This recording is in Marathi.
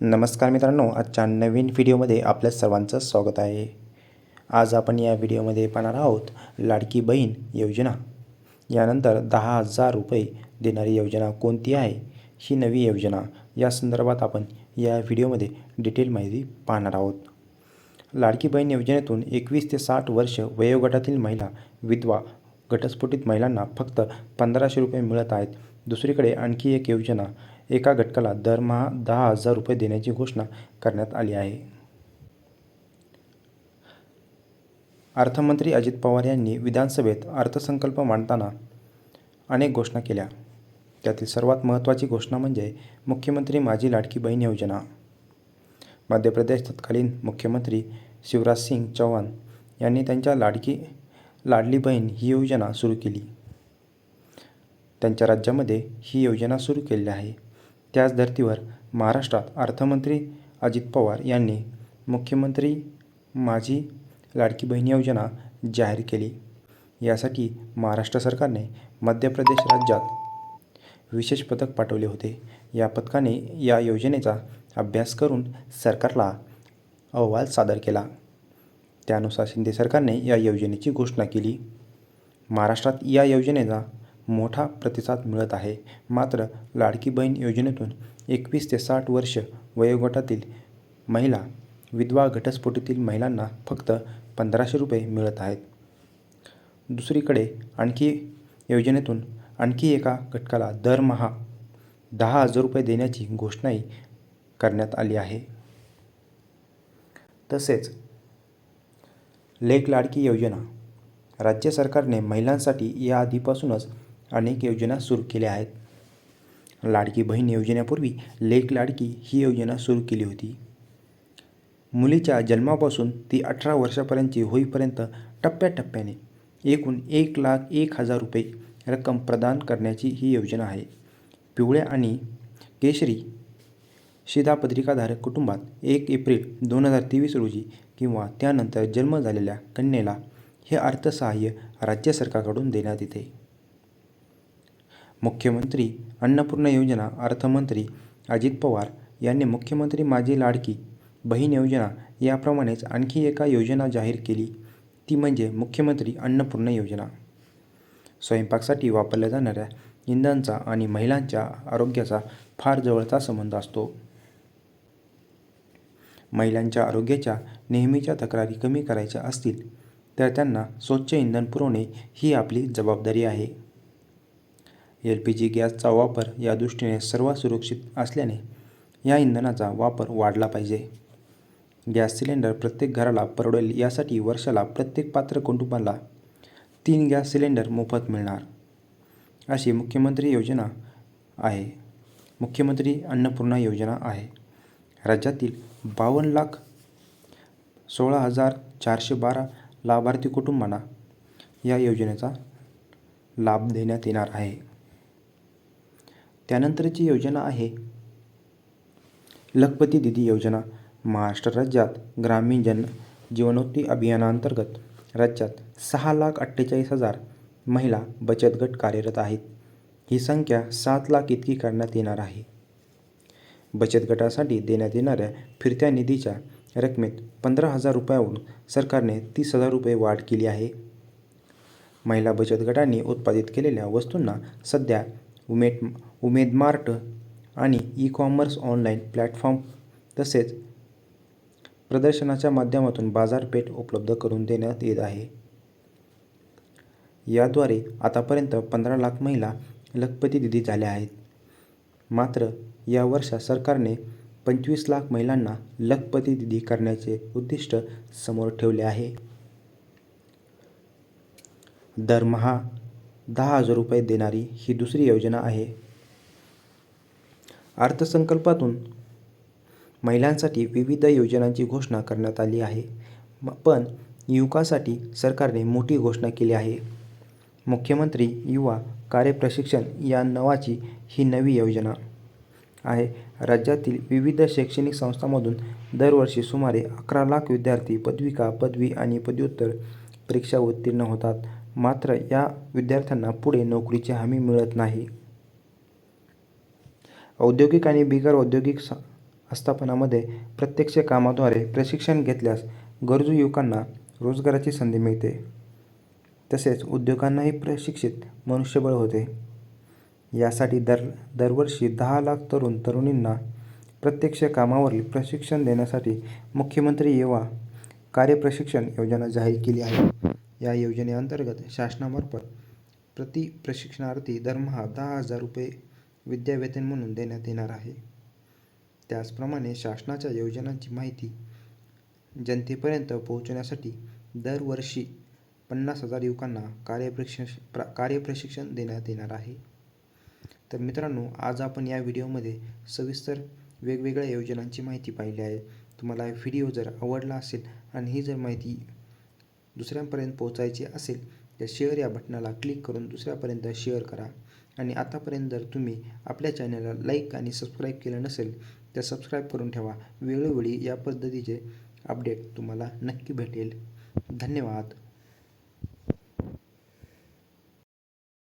नमस्कार मित्रांनो आजच्या नवीन व्हिडिओमध्ये आपल्या सर्वांचं स्वागत आहे. आज आपण या व्हिडिओमध्ये पाहणार आहोत लाडकी बहीण योजना. यानंतर दहा हजार रुपये देणारी योजना कोणती आहे ही नवी योजना. या संदर्भात आपण या व्हिडिओमध्ये डिटेल माहिती पाहणार आहोत. लाडकी बहीण योजनेतून एकवीस ते साठ वर्ष वयोगटातील महिला विधवा घटस्फोटित महिलांना फक्त पंधराशे रुपये मिळत आहेत. दुसरीकडे आणखी एक योजना एका घटकाला दरमहा दहा हजार रुपये देण्याची घोषणा करण्यात आली आहे. अर्थमंत्री अजित पवार यांनी विधानसभेत अर्थसंकल्प मांडताना अनेक घोषणा केल्या. त्यातील सर्वात महत्त्वाची घोषणा म्हणजे मुख्यमंत्री माझी लाडकी बहीण योजना. मध्य प्रदेश तत्कालीन मुख्यमंत्री शिवराज सिंग चौहान यांनी त्यांच्या लाडकी लाडली बहीण ही योजना सुरू केली. त्यांच्या राज्यामध्ये ही योजना सुरू केली आहे. त्याच धर्तीवर महाराष्ट्रात अर्थमंत्री अजित पवार यांनी मुख्यमंत्री माझी लाडकी बहीण योजना जाहीर केली. यासाठी महाराष्ट्र सरकारने मध्य प्रदेश राज्यात विशेष पथक पाठवले होते. या पथकाने या योजनेचा अभ्यास करून सरकारला अहवाल सादर केला. त्यानुसार शिंदे सरकारने या योजनेची घोषणा केली. महाराष्ट्रात या योजनेचा मोठा प्रतिसाद मिळत आहे. मात्र लाडकी बहीण योजनेतून एकवीस ते साठ वर्ष वयोगटातील महिला विधवा घटस्फोटीतील महिलांना फक्त पंधराशे रुपये मिळत आहेत. दुसरीकडे आणखी योजनेतून आणखी एका घटकाला दरमहा दहा हजार रुपये देण्याची घोषणाही करण्यात आली आहे. तसेच लेक लाडकी योजना राज्य सरकारने महिलांसाठी या आधीपासूनच अनेक योजना सुरू केल्या आहेत. लाडकी बहीण योजनेपूर्वी लेक लाडकी ही योजना सुरू केली होती. मुलीच्या जन्मापासून ती अठरा वर्षापर्यंतची होईपर्यंत टप्प्याटप्प्याने एकूण एक लाख एक हजार रुपये रक्कम प्रदान करण्याची ही योजना आहे. पिवळ्या आणि केशरी शिधापत्रिकाधारक कुटुंबात एक एप्रिल दोन हजार तेवीस रोजी किंवा त्यानंतर जन्म झालेल्या कन्येला हे अर्थसहाय्य राज्य सरकारकडून देण्यात येते. मुख्यमंत्री अन्नपूर्णा योजना अर्थमंत्री अजित पवार यांनी मुख्यमंत्री माझी लाडकी बहीण योजना याप्रमाणेच आणखी एका योजना जाहीर केली. ती म्हणजे मुख्यमंत्री अन्नपूर्णा योजना. स्वयंपाकासाठी वापरल्या जाणाऱ्या इंधनाचा आणि महिलांच्या आरोग्याचा फार जवळचा संबंध असतो. महिलांच्या आरोग्याच्या नेहमीच्या तक्रारी कमी करायच्या असतील तर त्यांना स्वच्छ इंधन पुरवणे ही आपली जबाबदारी आहे. एल पी जी गॅसचा वापर या दृष्टीने सर्वात सुरक्षित असल्याने या इंधनाचा वापर वाढला पाहिजे. गॅस सिलेंडर प्रत्येक घराला परवडेल यासाठी वर्षाला प्रत्येक पात्र कुटुंबाला तीन गॅस सिलेंडर मोफत मिळणार. अशी मुख्यमंत्री योजना आहे. मुख्यमंत्री अन्नपूर्णा योजना आहे. राज्यातील बावन्न लाख सोळा हजार चारशे बारा लाभार्थी कुटुंबांना या योजनेचा लाभ देण्यात येणार आहे. त्यानंतरची योजना आहे. लखपती दिदी योजना महाराष्ट्र राज्यात ग्रामीण जन जीवनोत्ती अभियानांतर्गत राज्यात सहा लाख अठ्ठेचाळीस हजार महिला बचत गट कार्यरत आहेत. ही संख्या सात लाख इतकी करण्यात येणार आहे. बचत गटासाठी देण्यात येणाऱ्या फिरत्या निधीच्या रकमेत पंधरा हजार रुपयाहून सरकारने तीस हजार रुपये वाढ केली आहे. महिला बचत गटांनी उत्पादित केलेल्या वस्तूंना सध्या उमेट उमेदमार्ट आणि ई कॉमर्स ऑनलाईन प्लॅटफॉर्म तसेच प्रदर्शनाच्या माध्यमातून बाजारपेठ उपलब्ध करून देण्यात येत आहे. याद्वारे आतापर्यंत पंधरा लाख महिला लखपती दिदी झाल्या आहेत. मात्र या वर्षात सरकारने पंचवीस लाख महिलांना लखपती दिदी करण्याचे उद्दिष्ट समोर ठेवले आहे. दरमहा दहा हजार रुपये देणारी ही दुसरी योजना आहे. अर्थसंकल्पातून महिलांसाठी विविध योजनांची घोषणा करण्यात आली आहे. पण युवकासाठी सरकारने मोठी घोषणा केली आहे. मुख्यमंत्री युवा कार्यप्रशिक्षण या नावाची ही नवी योजना आहे. राज्यातील विविध शैक्षणिक संस्थांमधून दरवर्षी सुमारे अकरा लाख विद्यार्थी पदविका पदवी आणि पदव्युत्तर परीक्षा उत्तीर्ण होतात. मात्र या विद्यार्थ्यांना पुढे नोकरीची हमी मिळत नाही. औद्योगिक आणि बिगर औद्योगिक स आस्थापनामध्ये प्रत्यक्ष कामाद्वारे प्रशिक्षण घेतल्यास गरजू युवकांना रोजगाराची संधी मिळते. तसेच उद्योगांनाही प्रशिक्षित मनुष्यबळ होते. यासाठी दर दरवर्षी दहा लाख तरुण तरुणींना प्रत्यक्ष कामावरील प्रशिक्षण देण्यासाठी मुख्यमंत्री युवा कार्यप्रशिक्षण योजना जाहीर केली आहे. या योजनेअंतर्गत शासनामार्फत प्रति प्रशिक्षणार्थी दरमहा दहा हजार रुपये विद्यावेतन म्हणून देण्यात येणार आहे. त्याचप्रमाणे शासनाच्या योजनांची माहिती जनतेपर्यंत पोहोचवण्यासाठी दरवर्षी पन्नास हजार युवकांना कार्यप्रशिक्ष प्र कार्यप्रशिक्षण देण्यात येणार आहे. तर मित्रांनो आज आपण या व्हिडिओमध्ये सविस्तर वेगवेगळ्या योजनांची माहिती पाहिली आहे. तुम्हाला व्हिडिओ जर आवडला असेल आणि ही जर माहिती दुसऱ्यांपर्यंत पोहोचायची असेल तर शेअर या बटनाला क्लिक करून दुसऱ्यापर्यंत शेअर करा. आणि आतापर्यंत जर तुम्ही आपल्या चॅनलला लाईक आणि सबस्क्राईब केलं नसेल तर सबस्क्राईब करून ठेवा. वेळोवेळी या पद्धतीचे अपडेट तुम्हाला नक्की भेटेल. धन्यवाद.